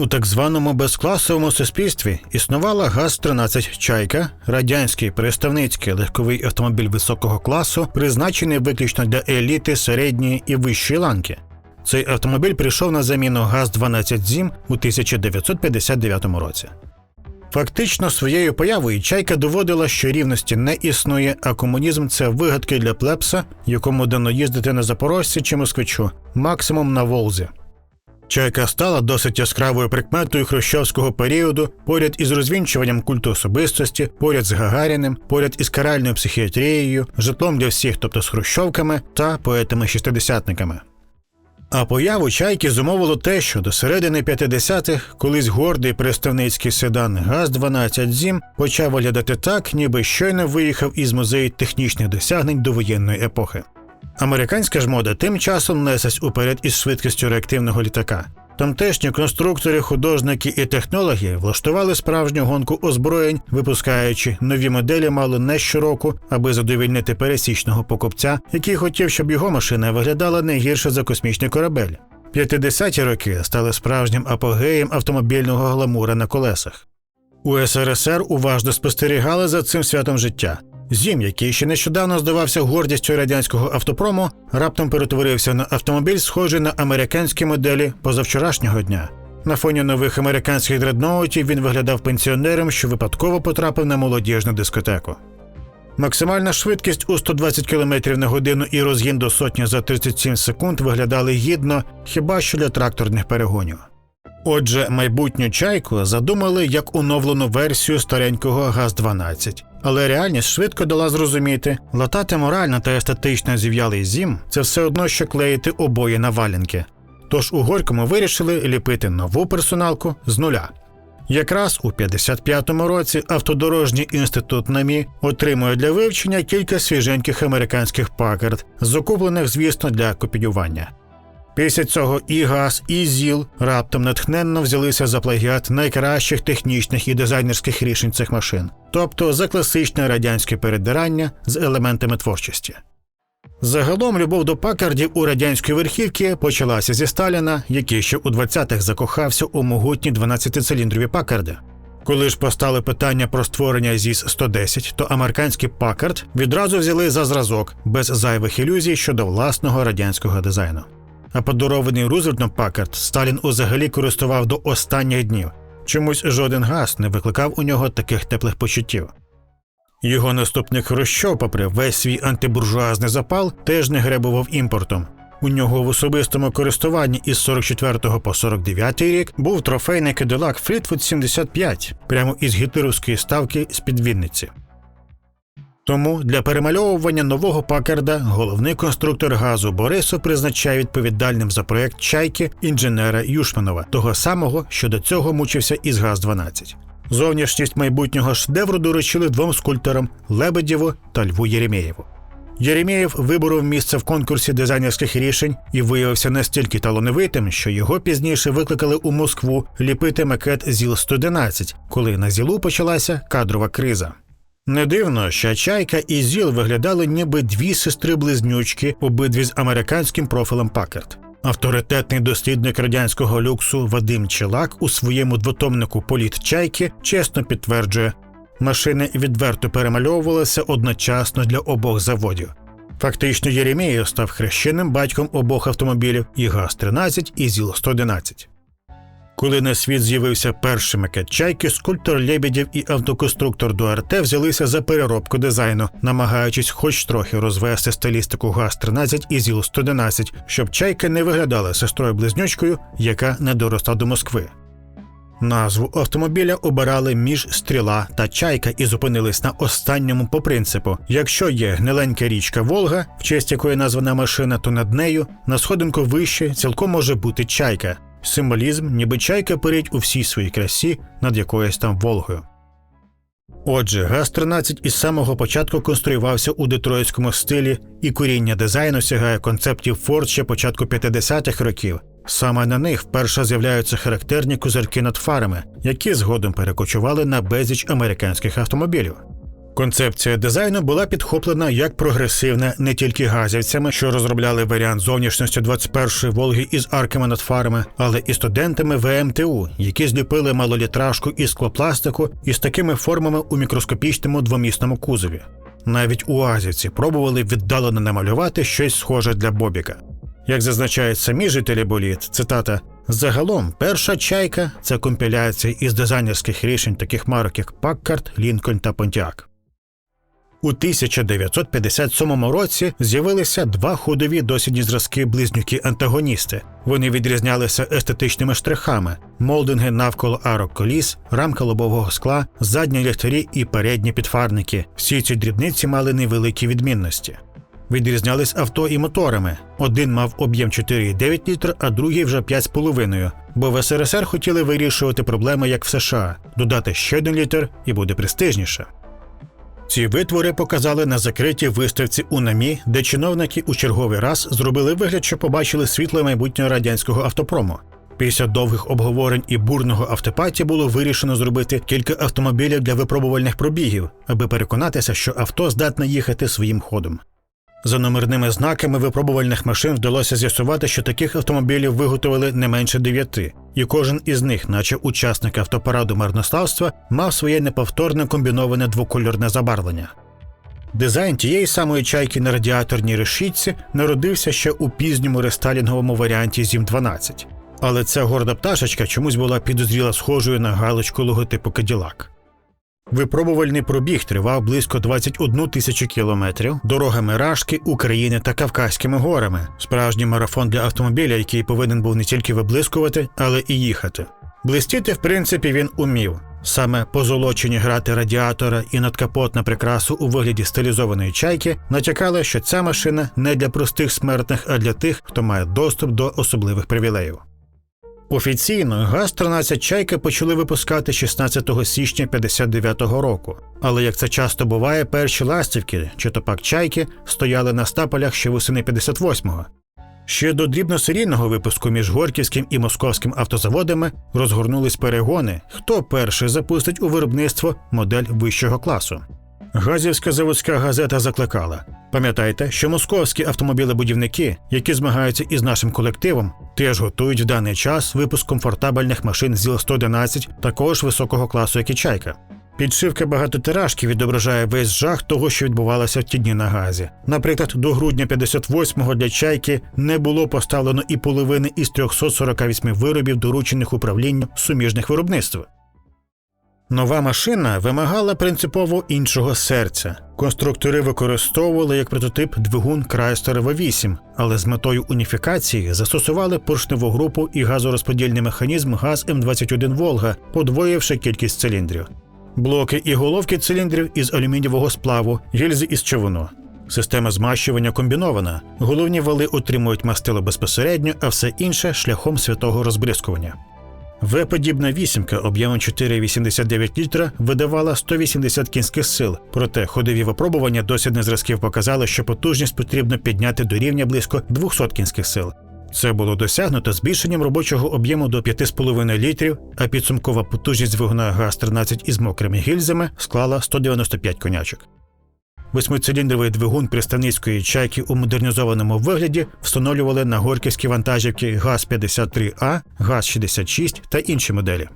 У так званому безкласовому суспільстві існувала ГАЗ-13 Чайка, радянський представницький легковий автомобіль високого класу, призначений виключно для еліти середньої і вищої ланки. Цей автомобіль прийшов на заміну ГАЗ-12 ЗІМ у 1959 році. Фактично своєю появою чайка доводила, що рівності не існує, а комунізм це вигадки для плепса, якому дано їздити на Запорожці чи Москвичу, максимум на Волзі. Чайка стала досить яскравою прикметою хрущовського періоду, поряд із розвінчуванням культу особистості, поряд з Гагаріним, поряд із каральною психіатрією, житлом для всіх, тобто з хрущовками та поетами-шістидесятниками. А появу чайки зумовило те, що до середини 50-х колись гордий представницький седан ГАЗ-12 ЗІМ почав виглядати так, ніби щойно виїхав із музею технічних досягнень довоєнної епохи. Американська ж мода тим часом несась уперед із швидкістю реактивного літака. Тамтешні конструктори, художники і технологи влаштували справжню гонку озброєнь, випускаючи нові моделі мало не щороку, аби задовільнити пересічного покупця, який хотів, щоб його машина виглядала не гірше за космічний корабель. 50-ті роки стали справжнім апогеєм автомобільного гламура на колесах. У СРСР уважно спостерігали за цим святом життя. Зім, який ще нещодавно здавався гордістю радянського автопрому, раптом перетворився на автомобіль, схожий на американські моделі позавчорашнього дня. На фоні нових американських дредноутів він виглядав пенсіонером, що випадково потрапив на молодіжну дискотеку. Максимальна швидкість у 120 км на годину і розгін до сотні за 37 секунд виглядали гідно, хіба що для тракторних перегонів. Отже, майбутню чайку задумали як оновлену версію старенького ГАЗ-12. Але реальність швидко дала зрозуміти, латати морально та естетично зів'ялий зім це все одно, що клеїти обої на валянки. Тож у Горькому вирішили ліпити нову персоналку з нуля. Якраз у 55-му році автодорожній інститут НАМІ отримує для вивчення кілька свіженьких американських пакард, закуплених, звісно, для копіювання. Після цього і ГАЗ, і ЗІЛ раптом натхненно взялися за плагіат найкращих технічних і дизайнерських рішень цих машин, тобто за класичне радянське передирання з елементами творчості. Загалом любов до пакардів у радянської верхівки почалася зі Сталіна, який ще у 20-х закохався у могутні 12-циліндрові пакарди. Коли ж постали питання про створення ЗІС 110, то американський пакард відразу взяли за зразок без зайвих ілюзій щодо власного радянського дизайну. А подарований Рузвельтом Пакард Сталін узагалі користував до останніх днів. Чомусь жоден газ не викликав у нього таких теплих почуттів. Його наступник Хрущов, попри весь свій антибуржуазний запал, теж не гребував імпортом. У нього в особистому користуванні із 44 по 49 рік був трофейний Cadillac Fleetwood 75 прямо із гітлерівської ставки з під Вінниці. Тому для перемальовування нового пакарда головний конструктор газу Борисов призначає відповідальним за проект чайки інженера Юшманова, того самого, що до цього мучився із ГАЗ-12. Зовнішність майбутнього шедевру доручили двом скульпторам Лебедєву та Льву Єремєєву. Єремєєв виборов місце в конкурсі дизайнерських рішень і виявився настільки талановитим, що його пізніше викликали у Москву ліпити макет ЗІЛ-111, коли на ЗІЛу почалася кадрова криза. Не дивно, що Чайка і Зіл виглядали ніби дві сестри-близнючки, обидві з американським профілем Пакерт. Авторитетний дослідник радянського люксу Вадим Челак у своєму двотомнику Політ чайки чесно підтверджує, машини відверто перемальовувалися одночасно для обох заводів. Фактично, Єремєєв став хрещеним батьком обох автомобілів і ГАЗ-13 і ЗІЛ-111. Коли на світ з'явився перший макет чайки, скульптор Лебедєв і автоконструктор Дуарте взялися за переробку дизайну, намагаючись хоч трохи розвести стилістику ГАЗ-13 і ЗІЛ-111, щоб чайка не виглядала сестрою близнючкою, яка не доросла до Москви. Назву автомобіля обирали між стріла та чайка і зупинились на останньому по принципу: якщо є гниленька річка Волга, в честь якої названа машина, то над нею на сходинку вище цілком може бути чайка. Символізм, ніби чайка перить у всій своїй красі над якоюсь там Волгою. Отже, ГАЗ-13 із самого початку конструювався у детройтському стилі, і коріння дизайну сягає концептів Ford ще початку 50-х років. Саме на них вперше з'являються характерні козирки над фарами, які згодом перекочували на безліч американських автомобілів. Концепція дизайну була підхоплена як прогресивна не тільки газівцями, що розробляли варіант зовнішності 21-ї Волги із арками над фарами, але і студентами ВМТУ, які зліпили малолітражку із склопластику із такими формами у мікроскопічному двомісному кузові. Навіть уазівці пробували віддалено намалювати щось схоже для Бобіка. Як зазначають самі жителі боліт, цитата Загалом, перша чайка це компіляція із дизайнерських рішень таких марок, як Packard, Lincoln та Pontiac. У 1957 році з'явилися два ходові дослідні зразки близнюки-антагоністи. Вони відрізнялися естетичними штрихами: молдинги навколо арок коліс, рамка лобового скла, задні ліхтарі і передні підфарники. Всі ці дрібниці мали невеликі відмінності. Відрізнялись авто і моторами. Один мав об'єм 4,9 літр, а другий вже 5,5, бо в СРСР хотіли вирішувати проблеми як в США, додати ще один літр і буде престижніше. Ці витвори показали на закритій виставці у намі, де чиновники у черговий раз зробили вигляд, що побачили світло майбутнього радянського автопрому. Після довгих обговорень і бурного автопаті було вирішено зробити кілька автомобілів для випробувальних пробігів, аби переконатися, що авто здатне їхати своїм ходом. За номерними знаками випробувальних машин вдалося з'ясувати, що таких автомобілів виготовили не менше дев'яти, і кожен із них, наче учасник автопараду марнославства, мав своє неповторне комбіноване двокольорне забарвлення. Дизайн тієї самої чайки на радіаторній решітці народився ще у пізньому рестайлінговому варіанті зім 12 але ця горда пташечка чомусь була підозріла схожою на галочку логотипу Каділак. Випробувальний пробіг тривав близько 21 тисячу кілометрів дорогами Рашки, України та Кавказькими горами. Справжній марафон для автомобіля, який повинен був не тільки виблискувати, але і їхати. Блистіти, в принципі, він умів. Саме позолочені грати радіатора і надкапотна прикрасу у вигляді стилізованої чайки натякали, що ця машина не для простих смертних, а для тих, хто має доступ до особливих привілеїв. Офіційно ГАЗ-13 чайки почали випускати 16 січня 59-го року. Але як це часто буває, перші ластівки чи то пак чайки стояли на стапелях ще восени 58-го. Ще до дрібносерійного випуску між Горківським і Московським автозаводами розгорнулись перегони, хто перший запустить у виробництво модель вищого класу. Газівська заводська газета закликала: пам'ятайте, що московські автомобілебудівники, які змагаються із нашим колективом, теж готують в даний час випуск комфортабельних машин ЗІЛ-111 також високого класу, як і чайка. Підшивка багатотиражки відображає весь жах того, що відбувалося в ті дні на газі. Наприклад, до грудня 58-го для чайки не було поставлено і половини із 348 виробів, доручених управлінню суміжних виробництв. Нова машина вимагала принципово іншого серця. Конструктори використовували як прототип двигун Chrysler V8, але з метою уніфікації застосували поршневу групу і газорозподільний механізм газ М21 Волга, подвоївши кількість циліндрів. Блоки і головки циліндрів із алюмінієвого сплаву, гільзи із човуну. Система змащування комбінована. Головні вали отримують мастило безпосередньо, а все інше шляхом святого розбризкування. В-подібна вісімка об'ємом 4,89 літра видавала 180 кінських сил, проте ходові випробування дослідних зразків показали, що потужність потрібно підняти до рівня близько 200 кінських сил. Це було досягнуто збільшенням робочого об'єму до 5,5 літрів, а підсумкова потужність двигуна ГАЗ-13 із мокрими гільзами склала 195 конячок. Восьмициліндровий двигун представницької чайки у модернізованому вигляді встановлювали на горківські вантажівки ГАЗ-53А, ГАЗ-66 та інші моделі.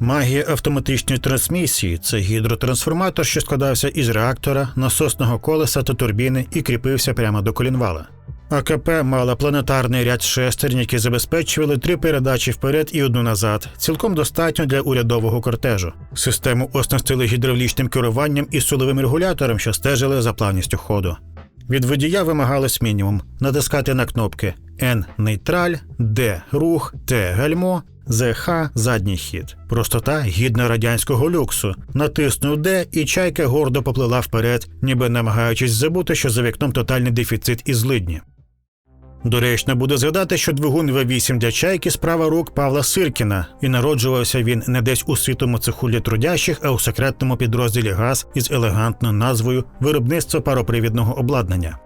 Магія автоматичної трансмісії це гідротрансформатор, що складався із реактора, насосного колеса та турбіни і кріпився прямо до колінвала. АКП мала планетарний ряд шестерень, які забезпечували три передачі вперед і одну назад, цілком достатньо для урядового кортежу. Систему оснастили гідравлічним керуванням і силовим регулятором, що стежили за плавністю ходу. Від водія вимагалось мінімум натискати на кнопки N нейтраль, D рух, T гальмо, ЗХ задній хід. Простота гідна радянського люксу. Натиснув D, і чайка гордо поплила вперед, ніби намагаючись забути, що за вікном тотальний дефіцит і злидні. Доречно буде згадати, що двигун В8 для чайки справа рук Павла Сиркіна, і народжувався він не десь у світому цеху трудящих, а у секретному підрозділі ГАЗ із елегантною назвою Виробництво паропривідного обладнання.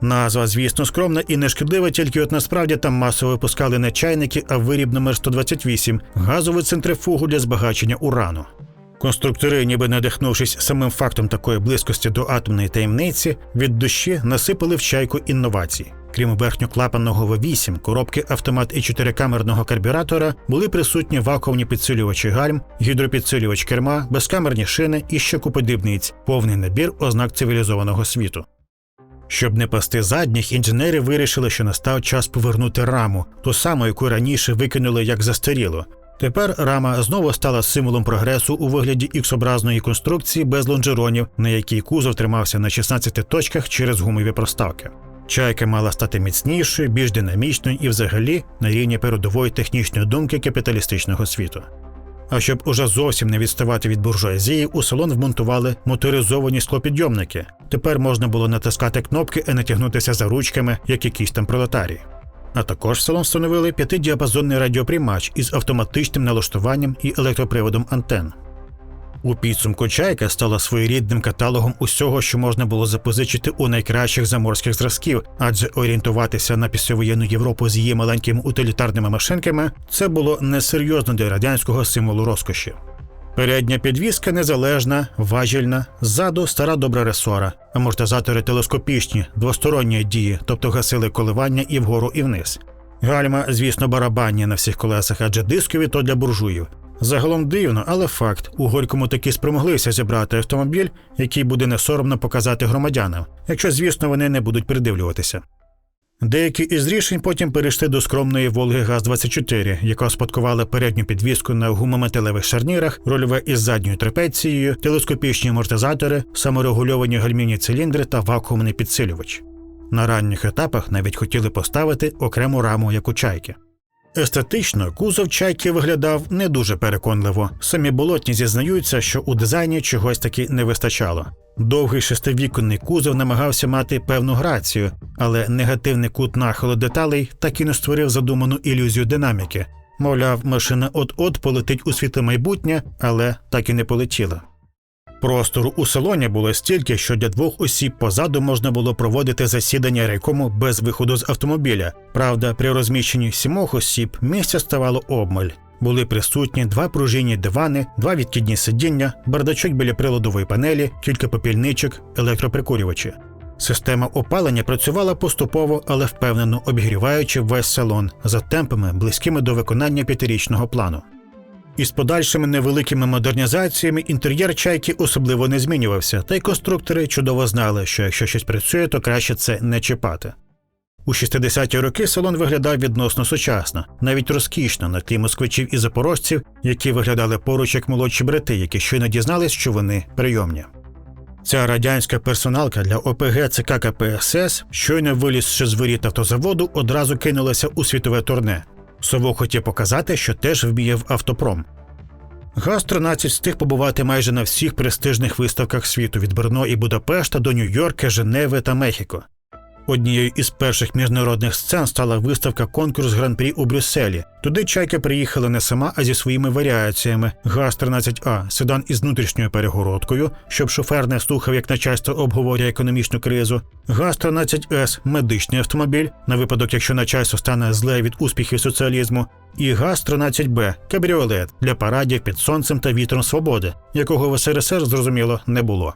Назва, звісно, скромна і нешкідлива, тільки от насправді там масово випускали не чайники, а виріб номер 128 газову центрифугу для збагачення урану. Конструктори, ніби надихнувшись самим фактом такої близькості до атомної таємниці, від душі насипали в чайку інновацій. Крім верхньоклапанного V8, коробки автомат і чотирикамерного карбюратора були присутні вакуумні підсилювачі гальм, гідропідсилювач керма, безкамерні шини і ще купи повний набір ознак цивілізованого світу. Щоб не пасти задніх, інженери вирішили, що настав час повернути раму, ту саму, яку раніше викинули як застарілу. Тепер рама знову стала символом прогресу у вигляді іксобразної конструкції без лонжеронів, на якій кузов тримався на 16 точках через гумові проставки. Чайка мала стати міцнішою, більш динамічною і, взагалі, на рівні передової технічної думки капіталістичного світу. А щоб уже зовсім не відставати від буржуазії, у салон вмонтували моторизовані склопідйомники. Тепер можна було натискати кнопки і натягнутися за ручками, як якісь там пролетарії. А також в салон встановили п'ятидіапазонний радіоприймач із автоматичним налаштуванням і електроприводом антенн. У підсумку чайка стала своєрідним каталогом усього, що можна було запозичити у найкращих заморських зразків, адже орієнтуватися на післявоєнну Європу з її маленькими утилітарними машинками це було несерйозно для радянського символу розкоші. Передня підвіска незалежна, важільна, ззаду стара добра ресора, амортизатори телескопічні, двосторонньої дії, тобто гасили коливання і вгору, і вниз. Гальма, звісно, барабанні на всіх колесах, адже дискові то для буржуїв. Загалом дивно, але факт у Горькому таки спромоглися зібрати автомобіль, який буде не соромно показати громадянам, якщо, звісно, вони не будуть придивлюватися. Деякі із рішень потім перейшли до скромної Волги ГАЗ-24, яка спадкувала передню підвіску на гумометалевих шарнірах, рольове із задньою трапецією, телескопічні амортизатори, саморегульовані гальмівні циліндри та вакуумний підсилювач. На ранніх етапах навіть хотіли поставити окрему раму як у чайки. Естетично кузов чайки виглядав не дуже переконливо. Самі болотні зізнаються, що у дизайні чогось таки не вистачало. Довгий шестивіконний кузов намагався мати певну грацію, але негативний кут нахилу деталей так і не створив задуману ілюзію динаміки. Мовляв, машина от-от полетить у світле майбутнє, але так і не полетіла. Простору у салоні було стільки, що для двох осіб позаду можна було проводити засідання райкому без виходу з автомобіля. Правда, при розміщенні сімох осіб місця ставало обмаль. Були присутні два пружинні дивани, два відкидні сидіння, бардачок біля приладової панелі, кілька попільничок, електроприкурювачі. Система опалення працювала поступово, але впевнено обігріваючи весь салон за темпами, близькими до виконання п'ятирічного плану. Із подальшими невеликими модернізаціями інтер'єр чайки особливо не змінювався, та й конструктори чудово знали, що якщо щось працює, то краще це не чіпати. У 60-ті роки салон виглядав відносно сучасно, навіть розкішно на тлі москвичів і запорожців, які виглядали поруч як молодші брати, які щойно дізнались, що вони прийомні. Ця радянська персоналка для ОПГ ЦК КПСС, щойно вилізши з воріт автозаводу, одразу кинулася у світове турне. Совок хотів показати, що теж вміє в автопром. ГАЗ-13 встиг побувати майже на всіх престижних виставках світу від Брно і Будапешта до Нью-Йорка, Женеви та Мехіко. Однією із перших міжнародних сцен стала виставка конкурс гран-прі у Брюсселі. Туди чайка приїхала не сама, а зі своїми варіаціями. ГАЗ-13А седан із внутрішньою перегородкою, щоб шофер не слухав, як начальство обговорює економічну кризу. ГАЗ-13С медичний автомобіль, на випадок, якщо начальство стане зле від успіхів соціалізму. І ГАЗ-13Б кабріолет для парадів під сонцем та вітром свободи, якого в СРСР зрозуміло не було.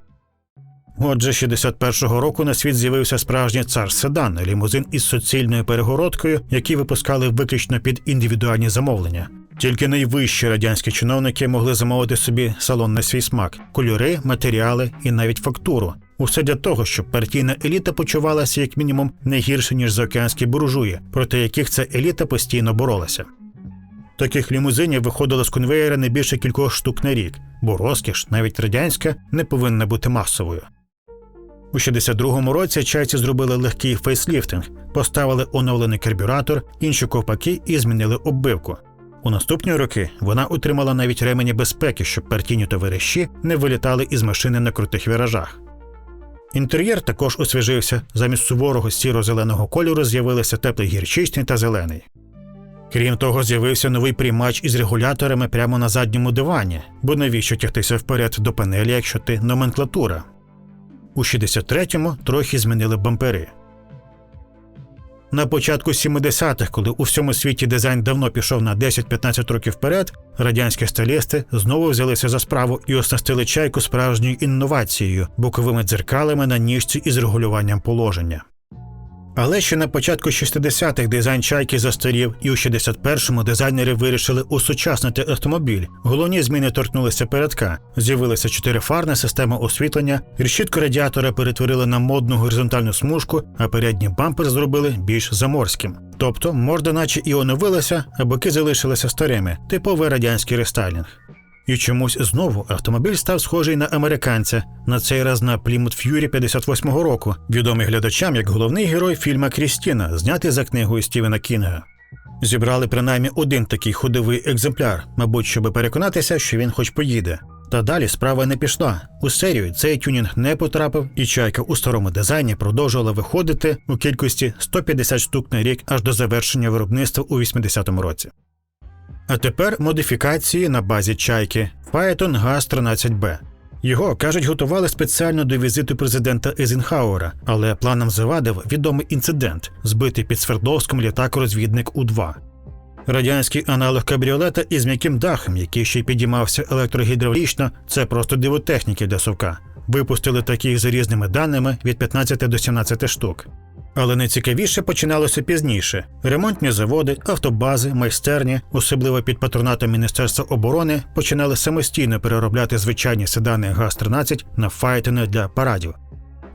Отже, 61-го року на світ з'явився справжній цар седан, лімузин із суцільною перегородкою, які випускали виключно під індивідуальні замовлення. Тільки найвищі радянські чиновники могли замовити собі салон на свій смак, кольори, матеріали і навіть фактуру. Усе для того, щоб партійна еліта почувалася як мінімум не гірше ніж заокеанські буржуї, проти яких ця еліта постійно боролася. Таких лімузинів виходило з конвеєра не більше кількох штук на рік, бо розкіш, навіть радянська, не повинна бути масовою. У 62-му році чайці зробили легкий фейсліфтинг, поставили оновлений карбюратор, інші ковпаки і змінили оббивку. У наступні роки вона отримала навіть ремені безпеки, щоб партійні товариші не вилітали із машини на крутих віражах. Інтер'єр також освіжився, замість суворого сіро-зеленого кольору з'явилися теплий гірчичний та зелений. Крім того, з'явився новий приймач із регуляторами прямо на задньому дивані, бо навіщо тягтися вперед до панелі, якщо ти номенклатура. У 63-му трохи змінили бампери. На початку 70-х, коли у всьому світі дизайн давно пішов на 10-15 років вперед, радянські стилісти знову взялися за справу і оснастили чайку справжньою інновацією, боковими дзеркалами на ніжці із регулюванням положення. Але ще на початку 60-х дизайн чайки застарів, і у 61-му дизайнери вирішили усучаснити автомобіль. Головні зміни торкнулися передка. З'явилася чотирифарна система освітлення, решітку радіатора перетворили на модну горизонтальну смужку, а передній бампер зробили більш заморським. Тобто морда наче і оновилася, а боки залишилися старими, типовий радянський рестайлінг. І чомусь знову автомобіль став схожий на американця, на цей раз на Plymouth Fury 58-го року, відомий глядачам як головний герой фільма Крістіна, знятий за книгою Стівена Кінга. Зібрали принаймні один такий ходовий екземпляр, мабуть, щоб переконатися, що він хоч поїде. Та далі справа не пішла. У серію цей тюнінг не потрапив, і чайка у старому дизайні продовжувала виходити у кількості 150 штук на рік аж до завершення виробництва у 80-му році. А тепер модифікації на базі чайки Phaeton газ 13 б Його, кажуть, готували спеціально до візиту президента Езенхауера, але планам завадив відомий інцидент, збитий під Свердловськом літак-розвідник У-2. Радянський аналог кабріолета із м'яким дахом, який ще й підіймався електрогідравлічно, це просто диво техніки для совка. Випустили таких за різними даними від 15 до 17 штук. Але найцікавіше починалося пізніше: ремонтні заводи, автобази, майстерні, особливо під патронатом Міністерства оборони, починали самостійно переробляти звичайні седани ГАЗ-13 на файтини для парадів.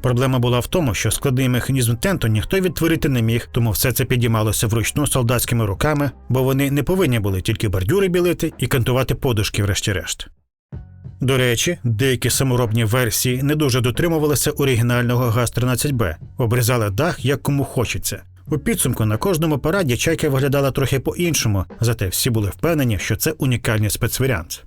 Проблема була в тому, що складний механізм тенту ніхто відтворити не міг, тому все це підіймалося вручну солдатськими руками, бо вони не повинні були тільки бордюри білити і кантувати подушки, врешті-решт. До речі, деякі саморобні версії не дуже дотримувалися оригінального ГАЗ-13Б, обрізали дах як кому хочеться. У підсумку на кожному параді чайка виглядала трохи по-іншому, зате всі були впевнені, що це унікальний спецваріант.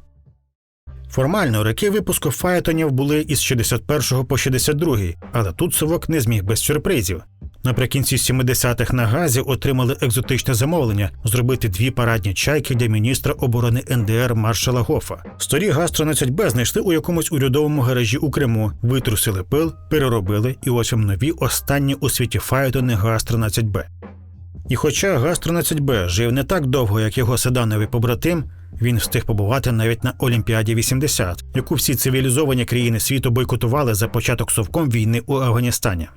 Формально роки випуску фаетонів були із 61 по 62, але тут совок не зміг без сюрпризів. Наприкінці 70-х на газі отримали екзотичне замовлення зробити дві парадні чайки для міністра оборони НДР маршала Гофа. Старі ГАЗ-13Б знайшли у якомусь урядовому гаражі у Криму, витрусили пил, переробили, і ось вам нові останні у світі фаетони ГАЗ-13Б. І хоча ГАЗ-13Б жив не так довго, як його седановий побратим, він встиг побувати навіть на Олімпіаді 80, яку всі цивілізовані країни світу бойкотували за початок совком війни у Афганістані.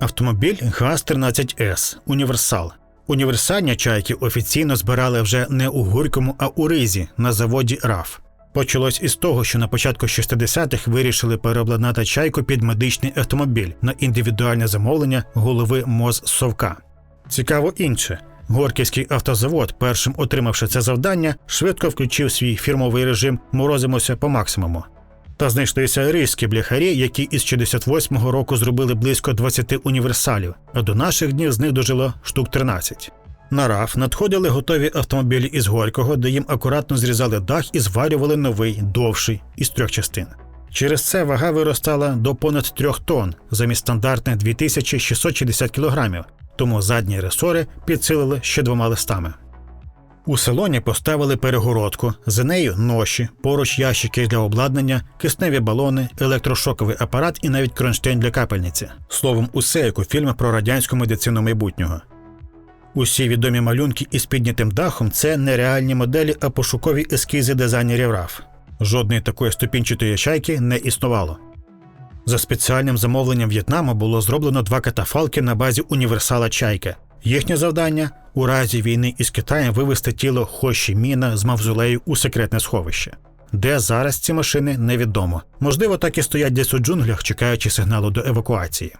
Автомобіль ГАЗ-13С Універсал. Універсальні чайки офіційно збирали вже не у Горькому, а у Ризі на заводі РАФ. Почалось із того, що на початку 60-х вирішили переобладнати чайку під медичний автомобіль на індивідуальне замовлення голови МОЗ Совка. Цікаво інше. Горківський автозавод, першим отримавши це завдання, швидко включив свій фірмовий режим Морозимося по максимуму. Та знайшлися ризькі бляхарі, які із 68-го року зробили близько 20 універсалів, а до наших днів з них дожило штук 13. На РАФ надходили готові автомобілі із Горького, де їм акуратно зрізали дах і зварювали новий, довший, із трьох частин. Через це вага виростала до понад 3 тонн замість стандартних 2660 кг, тому задні ресори підсилили ще двома листами. У салоні поставили перегородку, за нею ноші, поруч ящики для обладнання, кисневі балони, електрошоковий апарат і навіть кронштейн для капельниці. Словом, усе як у фільмі про радянську медицину майбутнього. Усі відомі малюнки із піднятим дахом це не реальні моделі, а пошукові ескізи дизайнерів РАФ. Жодної такої ступінчатої чайки не існувало. За спеціальним замовленням В'єтнаму було зроблено два катафалки на базі універсала Чайка. Їхнє завдання у разі війни із Китаєм вивести тіло Хоші Міна з мавзолею у секретне сховище. Де зараз ці машини невідомо. Можливо, так і стоять десь у джунглях, чекаючи сигналу до евакуації.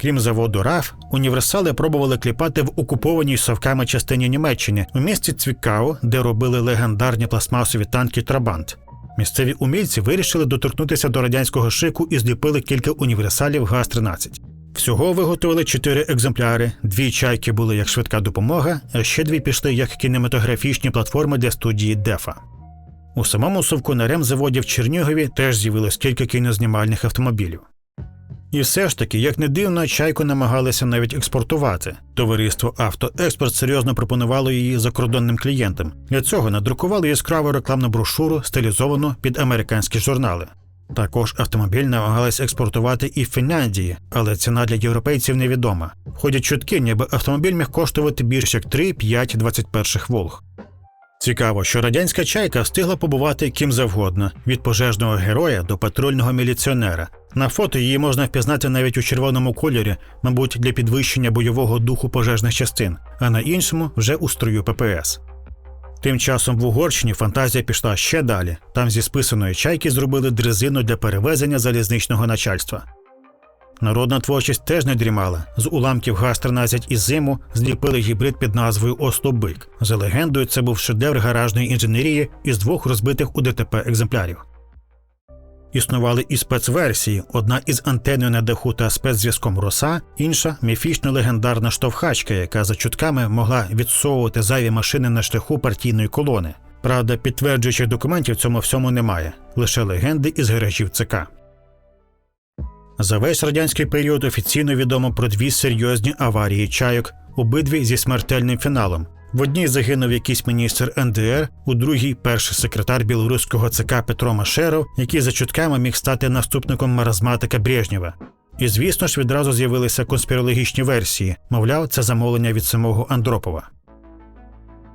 Крім заводу РАФ, універсали пробували кліпати в окупованій совками частині Німеччини у місті Цвікау, де робили легендарні пластмасові танки Трабант. Місцеві умільці вирішили доторкнутися до радянського шику і зліпили кілька універсалів ГАЗ-13. Всього виготовили чотири екземпляри. Дві чайки були як швидка допомога, а ще дві пішли як кінематографічні платформи для студії Дефа. У самому совку на ремзаводі в Чернігові теж з'явилось кілька кінознімальних автомобілів. І все ж таки, як не дивно, чайку намагалися навіть експортувати. Товариство Автоекспорт серйозно пропонувало її закордонним клієнтам. Для цього надрукували яскраву рекламну брошуру, стилізовану під американські журнали. Також автомобіль намагались експортувати і в Фінляндії, але ціна для європейців невідома. Ходять чутки, ніби автомобіль міг коштувати більш як 3-5 21 Волг. Цікаво, що радянська чайка встигла побувати ким завгодно від пожежного героя до патрульного міліціонера. На фото її можна впізнати навіть у червоному кольорі, мабуть, для підвищення бойового духу пожежних частин, а на іншому вже у строю ППС. Тим часом в Угорщині фантазія пішла ще далі. Там зі списаної чайки зробили дрезину для перевезення залізничного начальства. Народна творчість теж не дрімала. З уламків ГАЗ-13 і зиму зліпили гібрид під назвою Ослобик. За легендою, це був шедевр гаражної інженерії із двох розбитих у ДТП екземплярів. Існували і спецверсії: одна із антеною на даху та спецзв'язком роса, інша міфічно легендарна штовхачка, яка за чутками могла відсовувати зайві машини на шляху партійної колони. Правда, підтверджуючих документів цьому всьому немає, лише легенди із гаражів ЦК. За весь радянський період офіційно відомо про дві серйозні аварії чайок, обидві зі смертельним фіналом. В одній загинув якийсь міністр НДР, у другій перший секретар білоруського ЦК Петро Машеров, який за чутками міг стати наступником маразматика Брежнєва. І звісно ж відразу з'явилися конспірологічні версії, мовляв, це замовлення від самого Андропова.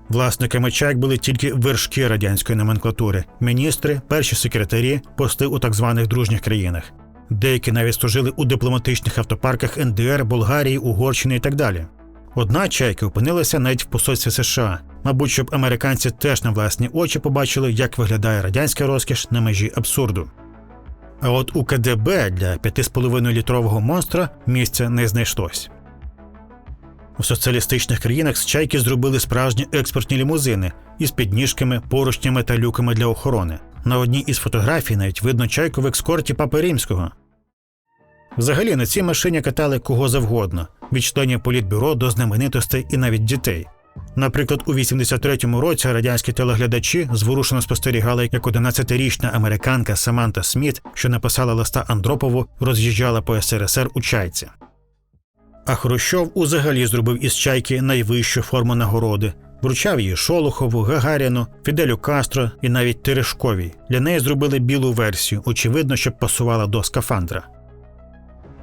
Власниками чайк були тільки вершки радянської номенклатури, міністри, перші секретарі, посли у так званих дружніх країнах. Деякі навіть служили у дипломатичних автопарках НДР, Болгарії, Угорщини і так далі. Одна чайка опинилася навіть в посольстві США, мабуть, щоб американці теж на власні очі побачили, як виглядає радянська розкіш на межі абсурду. А от у КДБ для 5,5 літрового монстра місця не знайшлось. У соціалістичних країнах з чайки зробили справжні експортні лімузини із підніжками, поручнями та люками для охорони. На одній із фотографій навіть видно чайку в екскорті Папи Римського. Взагалі на цій машині катали кого завгодно від членів політбюро до знаменитостей і навіть дітей. Наприклад, у 83-му році радянські телеглядачі зворушено спостерігали, як 11-річна американка Саманта Сміт, що написала листа Андропову, роз'їжджала по СРСР у чайці. А Хрущов узагалі зробив із чайки найвищу форму нагороди. Вручав її Шолохову, Гагаріну, Фіделю Кастро і навіть Терешковій. Для неї зробили білу версію, очевидно, щоб пасувала до скафандра.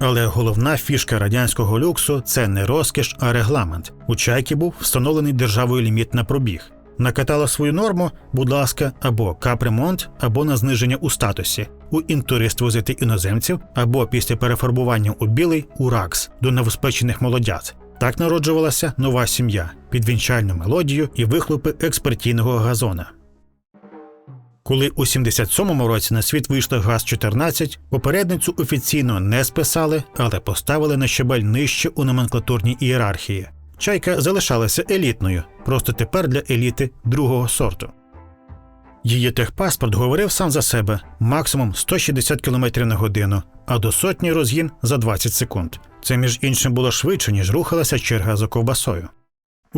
Але головна фішка радянського люксу це не розкіш, а регламент. У чайки був встановлений державою ліміт на пробіг. Накатала свою норму, будь ласка, або капремонт, або на зниження у статусі, у інтурист возити іноземців, або після перефарбування у білий у ракс до новоспечених молодят. Так народжувалася нова сім'я під вінчальну мелодію і вихлопи експертійного газона. Коли у 77-му році на світ вийшло ГАЗ-14, попередницю офіційно не списали, але поставили на щебель нижче у номенклатурній ієрархії. Чайка залишалася елітною, просто тепер для еліти другого сорту. Її техпаспорт говорив сам за себе максимум 160 км на годину, а до сотні розгін за 20 секунд. Це між іншим було швидше, ніж рухалася черга за ковбасою.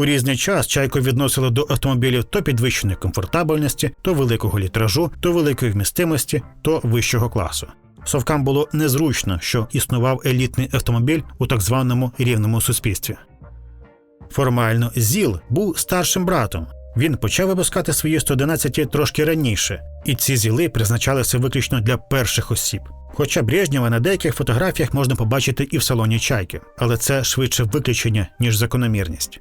У різний час чайку відносили до автомобілів то підвищеної комфортабельності, то великого літражу, то великої вмістимості, то вищого класу. Совкам було незручно, що існував елітний автомобіль у так званому рівному суспільстві. Формально ЗІЛ був старшим братом. Він почав випускати свої 111 трошки раніше, і ці зіли призначалися виключно для перших осіб. Хоча Брежнєва на деяких фотографіях можна побачити і в салоні чайки, але це швидше виключення, ніж закономірність.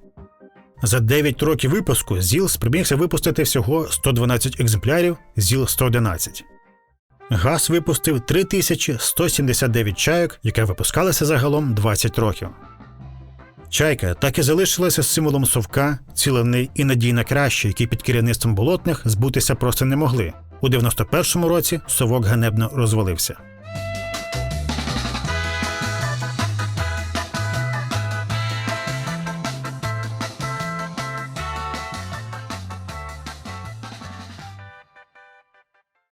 За 9 років випуску ЗІЛ спромігся випустити всього 112 екземплярів ЗІЛ 111. ГАЗ випустив 3179 чайок, яке випускалися загалом 20 років. Чайка так і залишилася символом совка, цілений і надій на краще, які під керівництвом болотних збутися просто не могли. У 91-му році совок ганебно розвалився.